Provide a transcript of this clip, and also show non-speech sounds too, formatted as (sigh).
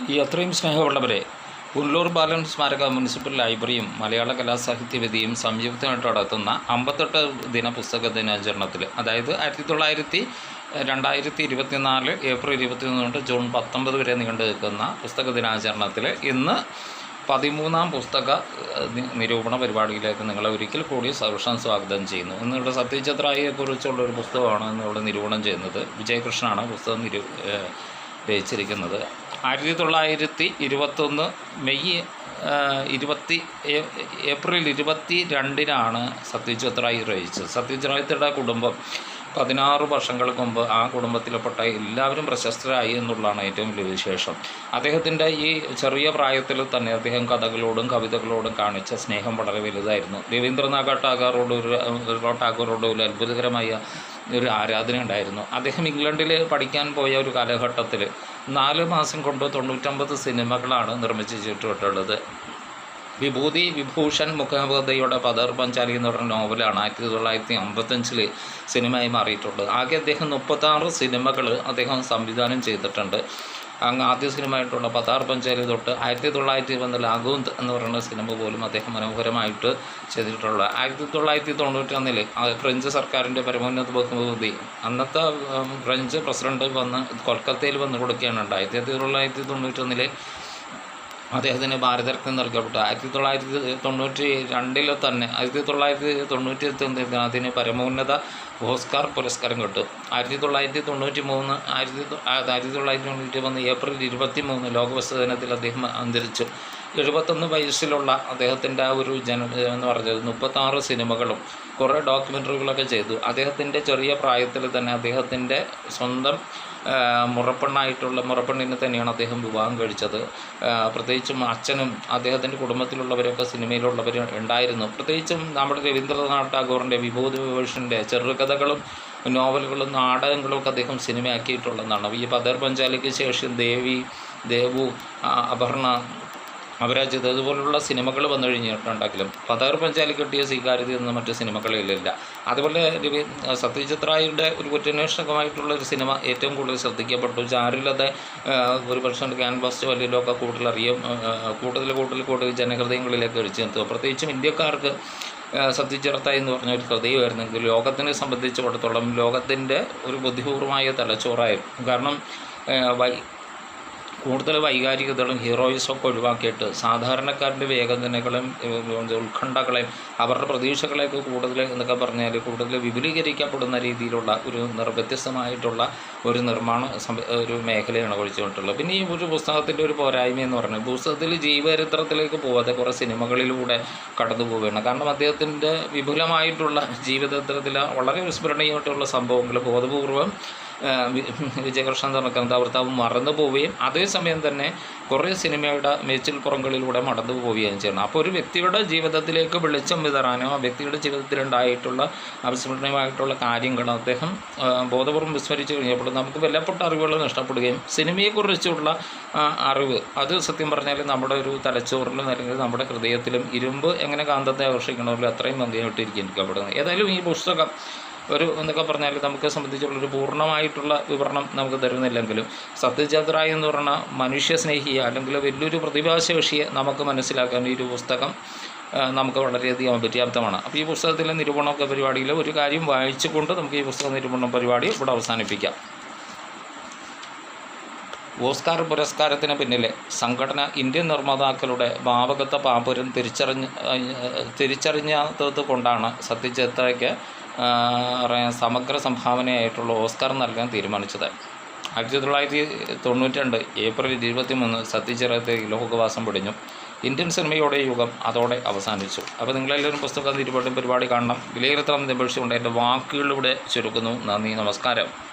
ഈ അത്രയും സ്നേഹമുള്ളവരെ പുല്ലൂർ ബാലൻ സ്മാരക മുനിസിപ്പൽ ലൈബ്രറിയും മലയാള കലാസാഹിത്യവേദിയും സംയുക്തമായിട്ട് നടത്തുന്ന അമ്പത്തെട്ട് ദിന പുസ്തക ദിനാചരണത്തിൽ അതായത് ആയിരത്തി തൊള്ളായിരത്തി രണ്ടായിരത്തി ഇരുപത്തിനാല് ഏപ്രിൽ ഇരുപത്തിയൊന്ന് തൊട്ട് ജൂൺ പത്തൊമ്പത് വരെ നീണ്ടു നിൽക്കുന്ന പുസ്തക ദിനാചരണത്തിൽ ഇന്ന് പതിമൂന്നാം പുസ്തക നിരൂപണ പരിപാടിയിലേക്ക് നിങ്ങളെ ഒരിക്കൽ കൂടി സഹർഷം സ്വാഗതം ചെയ്യുന്നു. ഇന്നിവിടെ സത്യചിത്രായിയെക്കുറിച്ചുള്ള ഒരു പുസ്തകമാണ് ഇന്നിവിടെ നിരൂപണം ചെയ്യുന്നത്. വിജയകൃഷ്ണനാണ് പുസ്തകം നിരൂ രചിച്ചിരിക്കുന്നത് ആയിരത്തി തൊള്ളായിരത്തി ഇരുപത്തൊന്ന് മെയ് ഇരുപത്തി ഏപ്രിൽ ഇരുപത്തി രണ്ടിനാണ് സത്യജിത് റായ് രചിച്ചത്. സത്യജിത് കുടുംബം പതിനാറ് വർഷങ്ങൾക്ക് മുമ്പ് ആ കുടുംബത്തിൽപ്പെട്ട എല്ലാവരും പ്രശസ്തരായി എന്നുള്ളതാണ് ഏറ്റവും വലിയ വിശേഷം. അദ്ദേഹത്തിന്റെ ഈ ചെറിയ പ്രായത്തിൽ തന്നെ അദ്ദേഹം കഥകളോടും കവിതകളോടും കാണിച്ച സ്നേഹം വളരെ വലുതായിരുന്നു. രവീന്ദ്രനാഥ ടാഗോറോട് ടാഗോറോട് ഒരു അത്ഭുതകരമായ ഒരു ആരാധന ഉണ്ടായിരുന്നു. അദ്ദേഹം ഇംഗ്ലണ്ടിൽ പഠിക്കാൻ പോയ ഒരു കാലഘട്ടത്തിൽ നാല് മാസം കൊണ്ട് തൊണ്ണൂറ്റമ്പത് സിനിമകളാണ് നിർമ്മിച്ച് ചുറ്റുവിട്ടുള്ളത് വിഭൂതി വിഭൂഷൺ മുഖാബദയുടെ പദർ പഞ്ചാലി എന്ന് പറഞ്ഞ നോവലാണ് ആയിരത്തി തൊള്ളായിരത്തി അമ്പത്തഞ്ചിൽ സിനിമയായി മാറിയിട്ടുള്ളത്. ആകെ അദ്ദേഹം മുപ്പത്താറ് സിനിമകൾ അദ്ദേഹം സംവിധാനം ചെയ്തിട്ടുണ്ട്. അങ്ങ് ആദ്യ സിനിമയായിട്ടുള്ള പതാർ പഞ്ചാലി തൊട്ട് ആയിരത്തി തൊള്ളായിരത്തി വന്ന ലാഗൂന്ത് എന്ന് പറയുന്ന സിനിമ പോലും അദ്ദേഹം മനോഹരമായിട്ട് ചെയ്തിട്ടുള്ളത്. ആയിരത്തി തൊള്ളായിരത്തി തൊണ്ണൂറ്റൊന്നിൽ ഫ്രഞ്ച് സർക്കാരിന്റെ പരമോന്നത ബഹുമതി അന്നത്തെ ഫ്രഞ്ച് പ്രസിഡന്റ് വന്ന് കൊൽക്കത്തയിൽ വന്ന് കൊടുക്കുകയാണ് ഉണ്ടായത്. ആയിരത്തി തൊള്ളായിരത്തി തൊണ്ണൂറ്റൊന്നിൽ അദ്ദേഹത്തിന് ഭാരതരത്നം നൽകപ്പെട്ടു ആയിരത്തി തൊള്ളായിരത്തി തൊണ്ണൂറ്റി രണ്ടിൽ തന്നെ ആയിരത്തി തൊള്ളായിരത്തി തൊണ്ണൂറ്റി ഒന്നിൽ അതിന് പരമോന്നത ഓസ്കാർ പുരസ്കാരം കിട്ടും. ആയിരത്തി തൊള്ളായിരത്തി തൊണ്ണൂറ്റി മൂന്ന് ആയിരത്തി ആയിരത്തി തൊള്ളായിരത്തി തൊണ്ണൂറ്റി മൂന്ന് ഏപ്രിൽ ഇരുപത്തി മൂന്ന് ലോകവസ്തു ദിനത്തിൽ അദ്ദേഹം അന്തരിച്ചു. എഴുപത്തൊന്ന് വയസ്സിലുള്ള അദ്ദേഹത്തിന്റെ ആ ഒരു ജന എന്ന് പറഞ്ഞത് മുപ്പത്താറ് സിനിമകളും കുറേ ഡോക്യുമെന്ററികളൊക്കെ ചെയ്തു. അദ്ദേഹത്തിന്റെ ചെറിയ പ്രായത്തിൽ തന്നെ അദ്ദേഹത്തിന്റെ സ്വന്തം മുറപ്പെണ്ണായിട്ടുള്ള മുറപ്പെണ്ണിനെ തന്നെയാണ് അദ്ദേഹം വിവാഹം കഴിച്ചത്. പ്രത്യേകിച്ചും അച്ഛനും അദ്ദേഹത്തിന്റെ കുടുംബത്തിലുള്ളവരൊക്കെ സിനിമയിലുള്ളവർ ഉണ്ടായിരുന്നു. പ്രത്യേകിച്ചും നമ്മുടെ രവീന്ദ്രനാഥ് ടാഗോറിന്റെ വിഭൂതി വിഭൂഷന്റെ ചെറുകഥകളും നോവലുകളും നാടകങ്ങളും ഒക്കെ അദ്ദേഹം സിനിമയാക്കിയിട്ടുള്ളതാണ്. ഈ പദർ പഞ്ചാലിക്ക് ശേഷം ദേവി ദേവു അപർണ അപരാജിത് അതുപോലുള്ള സിനിമകൾ വന്നു കഴിഞ്ഞിട്ടുണ്ടെങ്കിലും പതാർ പഞ്ചാലി കിട്ടിയ സ്വീകാര്യതയൊന്നും മറ്റു സിനിമകളിലില്ല. അതുപോലെ രവി സത്യജിത് റായിയുടെ ഒരു കുറ്റാന്വേഷണമായിട്ടുള്ള ഒരു സിനിമ ഏറ്റവും കൂടുതൽ ശ്രദ്ധിക്കപ്പെട്ടു. ചാരുലത ഒരു പക്ഷേ ക്യാൻവാസ് വലിയലൊക്കെ കൂടുതൽ അറിയും കൂടുതൽ കൂടുതൽ കൂടുതൽ ജനഹൃദയങ്ങളിലേക്ക് അടിച്ചു നിർത്തുക പ്രത്യേകിച്ചും ഇന്ത്യക്കാർക്ക് സത്യജിറത്തായി എന്ന് പറഞ്ഞ ഒരു ഹൃദയമായിരുന്നെങ്കിൽ ലോകത്തിനെ സംബന്ധിച്ചിടത്തോളം ലോകത്തിന്റെ ഒരു ബുദ്ധിപൂർവമായ തലച്ചോറായിരുന്നു. കാരണം കൂടുതൽ വൈകാരികതകളും ഹീറോയിസൊക്കെ ഒഴിവാക്കിയിട്ട് സാധാരണക്കാരുടെ വേദനകളും ഉത്കണ്ഠകളെയും അവരുടെ പ്രതീക്ഷകളെയൊക്കെ കൂടുതൽ എന്നൊക്കെ പറഞ്ഞാൽ കൂടുതൽ വിപുലീകരിക്കപ്പെടുന്ന രീതിയിലുള്ള ഒരു നിർ വ്യത്യസ്തമായിട്ടുള്ള ഒരു നിർമ്മാണ ഒരു മേഖലയാണ് ഒഴിച്ചുകൊണ്ടുള്ളത്. പിന്നെ ഈ ഒരു പുസ്തകത്തിന്റെ ഒരു പോരായ്മ എന്ന് പറഞ്ഞാൽ പുസ്തകത്തിൽ ജീവചരിത്രത്തിലേക്ക് പോവാതെ കുറേ സിനിമകളിലൂടെ കടന്നു പോവുകയാണ്. കാരണം അദ്ദേഹത്തിന്റെ വിപുലമായിട്ടുള്ള ജീവിതത്തിൽ വളരെ വിസ്മരണീയമായിട്ടുള്ള സംഭവങ്ങൾ ബോധപൂർവം (laughs) വിജയകൃഷ്ണൻ നടക്കുന്നത് ഭർത്താവ് മറന്നു പോവുകയും അതേസമയം തന്നെ കുറേ സിനിമയുടെ മേച്ചിൽപ്പുറങ്ങളിലൂടെ മടന്നു പോവുകയും ചെയ്യണം അപ്പോൾ ഒരു വ്യക്തിയുടെ ജീവിതത്തിലേക്ക് വെളിച്ചം വിതറാനോ ആ വ്യക്തിയുടെ ജീവിതത്തിലുണ്ടായിട്ടുള്ള അവിസ്മരണീയമായിട്ടുള്ള കാര്യങ്ങൾ അദ്ദേഹം ബോധപൂർവം വിസ്മരിച്ചു കഴിഞ്ഞപ്പോൾ നമുക്ക് വിലപ്പെട്ട അറിവുകൾ നഷ്ടപ്പെടുകയും സിനിമയെക്കുറിച്ചുള്ള അറിവ് അത് സത്യം പറഞ്ഞാൽ നമ്മുടെ ഒരു തലച്ചോറിലും അല്ലെങ്കിൽ നമ്മുടെ ഹൃദയത്തിലും ഇരുമ്പ് എങ്ങനെ കാന്തത്തെ ആകർഷിക്കണമല്ലോ അത്രയും ഭംഗിയായിട്ടിരിക്കും എനിക്ക് അവിടെ ഏതായാലും ഈ പുസ്തകം ഒരു എന്നൊക്കെ പറഞ്ഞാൽ നമുക്ക് സംബന്ധിച്ചുള്ളൊരു പൂർണമായിട്ടുള്ള വിവരണം നമുക്ക് തരുന്നില്ലെങ്കിലും സത്യചന്ദ്രായ എന്ന് പറഞ്ഞ മനുഷ്യസ്നേഹിയെ അല്ലെങ്കിൽ വലിയൊരു പ്രതിഭാശേഷിയെ നമുക്ക് മനസ്സിലാക്കാൻ ഈ ഒരു പുസ്തകം നമുക്ക് വളരെയധികം പര്യാപ്തമാണ് അപ്പോൾ ഈ പുസ്തകത്തിലെ നിരൂപണമൊക്കെ പരിപാടിയിൽ ഒരു കാര്യം വായിച്ചുകൊണ്ട് നമുക്ക് ഈ പുസ്തക നിരൂപണ പരിപാടി ഇവിടെ അവസാനിപ്പിക്കാം. ഓസ്കാർ പുരസ്കാരത്തിന് പിന്നിലെ സംഘടന ഇന്ത്യൻ നിർമ്മാതാക്കളുടെ ഭാവകത്വ പാപുരം തിരിച്ചറിഞ്ഞ് തിരിച്ചറിഞ്ഞത് കൊണ്ടാണ് സത്യജിത്തയ്ക്ക് സമഗ്ര സംഭാവനയായിട്ടുള്ള ഓസ്കാർ നൽകാൻ തീരുമാനിച്ചത്. ആയിരത്തി തൊള്ളായിരത്തി തൊണ്ണൂറ്റി രണ്ട് ഏപ്രിൽ ഇരുപത്തി മൂന്ന് സത്യചിറത്തെ ലോകവാസം പിടിഞ്ഞു. ഇന്ത്യൻ സിനിമയുടെ യുഗം അതോടെ അവസാനിച്ചു. അപ്പോൾ നിങ്ങളെല്ലാവരും പുസ്തകം തിരുവട്ടും പരിപാടി കാണണം. വിലയിരുത്തണം നിമിഷമുണ്ട് എന്റെ വാക്കുകളിലൂടെ ചുരുക്കുന്നു. നന്ദി നമസ്കാരം.